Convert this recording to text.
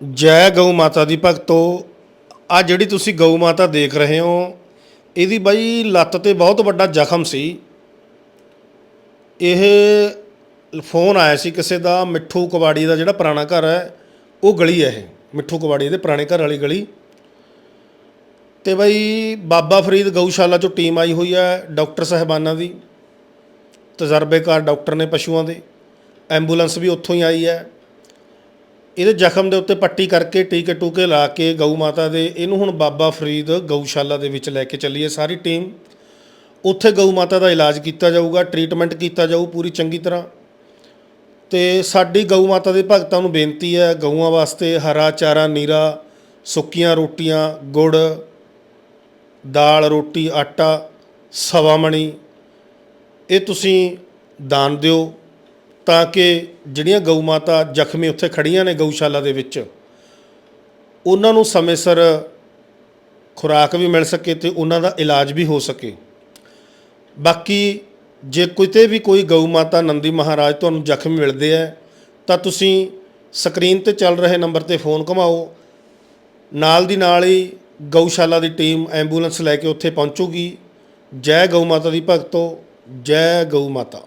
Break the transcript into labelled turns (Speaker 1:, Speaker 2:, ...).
Speaker 1: ਜੈ ਗਊ ਮਾਤਾ ਦੀ ਭਗਤੋ ਆ ਜਿਹੜੀ ਤੁਸੀਂ ਗਊ ਮਾਤਾ ਦੇਖ ਰਹੇ ਹੋ, ਇਹਦੀ ਬਾਈ ਲੱਤ ਤੇ ਬਹੁਤ ਵੱਡਾ ਜ਼ਖਮ ਸੀ। ਇਹ ਫੋਨ ਆਇਆ ਸੀ ਕਿਸੇ ਦਾ, ਮਿੱਠੂ ਕਵਾੜੀ ਦਾ ਜਿਹੜਾ ਪੁਰਾਣਾ ਘਰ ਹੈ, ਉਹ ਗਲੀ ਹੈ ਇਹ, ਮਿੱਠੂ ਕਵਾੜੀ ਦੇ ਪੁਰਾਣੇ ਘਰ ਵਾਲੀ ਗਲੀ। ਤੇ ਬਾਈ ਬਾਬਾ ਫਰੀਦ ਗਊਸ਼ਾਲਾ ਚੋਂ ਟੀਮ ਆਈ ਹੋਈ ਹੈ ਡਾਕਟਰ ਸਾਹਿਬਾਨਾਂ ਦੀ, ਤਜਰਬੇਕਾਰ ਡਾਕਟਰ ਨੇ ਪਸ਼ੂਆਂ ਦੇ, ਐਂਬੂਲੈਂਸ ਵੀ ਉੱਥੋਂ ਹੀ ਆਈ ਹੈ। ਇਹਦੇ ਜ਼ਖਮ ਦੇ ਉੱਤੇ ਪੱਟੀ ਕਰਕੇ ਟੀਕੇ ਟੂਕੇ ਲਾ ਕੇ ਗਊ ਮਾਤਾ ਦੇ, ਇਹਨੂੰ ਹੁਣ ਬਾਬਾ ਫਰੀਦ ਗਊਸ਼ਾਲਾ ਦੇ ਵਿੱਚ ਲੈ ਕੇ ਚੱਲੀਏ ਸਾਰੀ ਟੀਮ। ਉੱਥੇ ਗਊ ਮਾਤਾ ਦਾ ਇਲਾਜ ਕੀਤਾ ਜਾਊਗਾ, ਟ੍ਰੀਟਮੈਂਟ ਕੀਤਾ ਜਾਊ ਪੂਰੀ ਚੰਗੀ ਤਰ੍ਹਾਂ। ਤੇ ਸਾਡੀ ਗਊ ਮਾਤਾ ਦੇ ਭਗਤਾਂ ਨੂੰ ਬੇਨਤੀ ਹੈ ਗਊਆਂ ਵਾਸਤੇ ਹਰਾ ਚਾਰਾ, ਨੀਰਾ, ਸੁੱਕੀਆਂ ਰੋਟੀਆਂ, ਗੁੜ, ਦਾਲ, ਰੋਟੀ, ਆਟਾ ਸਵਾ ਮਣੀ ਇਹ ਤੁਸੀਂ ਦਾਨ ਦਿਓ। ਤਾਂ ਕਿ ਜਿਹੜੀਆਂ ਗਊ ਮਾਤਾ ਜ਼ਖਮੀ ਉੱਥੇ ਖੜੀਆਂ ਨੇ ਗਊਸ਼ਾਲਾ ਦੇ ਵਿੱਚ, ਉਹਨਾਂ ਨੂੰ ਸਮੇਂ ਸਿਰ ਖੁਰਾਕ ਵੀ ਮਿਲ ਸਕੇ ਤੇ ਉਹਨਾਂ ਦਾ ਇਲਾਜ ਵੀ ਹੋ ਸਕੇ। ਬਾਕੀ ਜੇ ਕਿਤੇ ਵੀ ਕੋਈ ਗਊ ਮਾਤਾ ਨੰਦੀ ਮਹਾਰਾਜ ਤੁਹਾਨੂੰ ਜ਼ਖਮ ਮਿਲਦੇ ਆ, ਤਾਂ ਤੁਸੀਂ ਸਕਰੀਨ ਤੇ ਚੱਲ ਰਹੇ ਨੰਬਰ ਤੇ ਫੋਨ ਘੁਮਾਓ। ਨਾਲ ਦੀ ਨਾਲ ਹੀ ਗਊਸ਼ਾਲਾ ਦੀ ਟੀਮ ਐਂਬੂਲੈਂਸ ਲੈ ਕੇ ਉੱਥੇ ਪਹੁੰਚੂਗੀ। ਜੈ ਗਊ ਮਾਤਾ ਦੀ ਭਗਤੋ, ਜੈ ਗਊ ਮਾਤਾ।